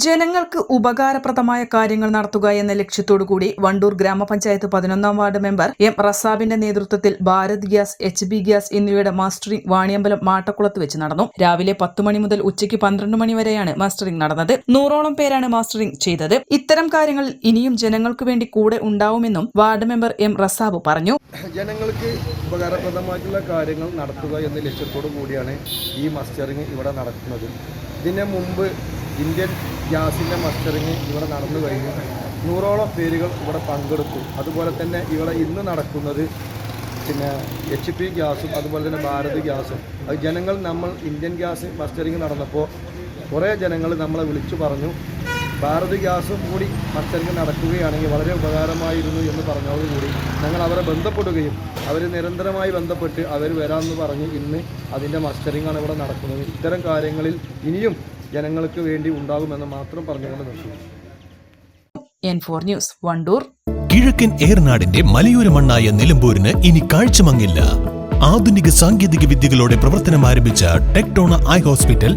ജനങ്ങൾക്ക് ഉപകാരപ്രദമായ കാര്യങ്ങൾ നടത്തുക എന്ന ലക്ഷ്യത്തോടുകൂടി വണ്ടൂർ ഗ്രാമപഞ്ചായത്ത് പതിനൊന്നാം വാർഡ് മെമ്പർ എം റസാബിന്റെ നേതൃത്വത്തിൽ Bharat gas H P gas എന്നിവയുടെ മാസ്റ്ററിംഗ് വാണിയമ്പലം മാട്ടക്കുളത്ത് വെച്ച് നടന്നു. രാവിലെ പത്ത് മണി മുതൽ ഉച്ചയ്ക്ക് പന്ത്രണ്ട് മണി വരെയാണ് മാസ്റ്ററിംഗ് നടന്നത്. നൂറോളം പേരാണ് മാസ്റ്ററിംഗ് ചെയ്തത്. ഇത്തരം കാര്യങ്ങൾ ഇനിയും ജനങ്ങൾക്ക് വേണ്ടി കൂടെ ഉണ്ടാവുമെന്നും വാർഡ് മെമ്പർ എം റസാബ് പറഞ്ഞു. ജനങ്ങൾക്ക് ഉപകാരപ്രദമായിട്ടുള്ള കാര്യങ്ങൾ നടത്തുക എന്ന ലക്ഷ്യത്തോടു കൂടിയാണ് ഈ മാസ്റ്ററിംഗ് ഇവിടെ നടക്കുന്നത്. ഇതിന് മുമ്പ് ഇന്ത്യൻ ഗ്യാസിന്റെ മസ്റ്ററിങ് ഇവിടെ നടന്നു കഴിഞ്ഞു. നൂറോളം പേരുകൾ ഇവിടെ പങ്കെടുത്തു. അതുപോലെ തന്നെ ഇവിടെ ഇന്ന് നടക്കുന്നത് പിന്നെ എച്ച് പി ഗ്യാസും അതുപോലെ തന്നെ ഭാരത് ഗ്യാസും. അത് ജനങ്ങൾ നമ്മൾ ഇന്ത്യൻ ഗ്യാസ് മസ്റ്ററിങ് നടന്നപ്പോൾ കുറേ ജനങ്ങൾ നമ്മളെ വിളിച്ചു പറഞ്ഞു ഭാരത് ഗ്യാസും കൂടി മസ്റ്ററിങ് നടക്കുകയാണെങ്കിൽ വളരെ ഉപകാരമായിരുന്നു എന്ന് പറഞ്ഞതോടുകൂടി ഞങ്ങൾ അവരെ ബന്ധപ്പെടുകയും അവർ നിരന്തരമായി ബന്ധപ്പെട്ട് അവർ വരാമെന്ന് പറഞ്ഞ് ഇന്ന് അതിന്റെ മസ്റ്ററിങ്ങാണ് ഇവിടെ നടക്കുന്നത്. ഇത്തരം കാര്യങ്ങളിൽ ഇനിയും ജനങ്ങൾക്ക് വേണ്ടി ഉണ്ടാകുമെന്ന് മാത്രം പറഞ്ഞുകൊണ്ട് നിർത്തുന്നു. എൻ ഫോർ ന്യൂസ് വണ്ടൂർ കിഴക്കൻ ഏർനാടിന്റെ മലയോര മണ്ണായ നിലമ്പൂരിന് ഇനി കാഴ്ചമങ്ങില്ല. ആധുനിക സാങ്കേതിക വിദ്യകളോടെ പ്രവർത്തനം ആരംഭിച്ച ടെക്ടോണ ഐ ഹോസ്പിറ്റൽ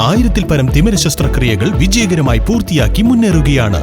ആയിരത്തിൽ പരം തിമിര ശസ്ത്രക്രിയകൾ വിജയകരമായി പൂർത്തിയാക്കി മുന്നേറുകയാണ്.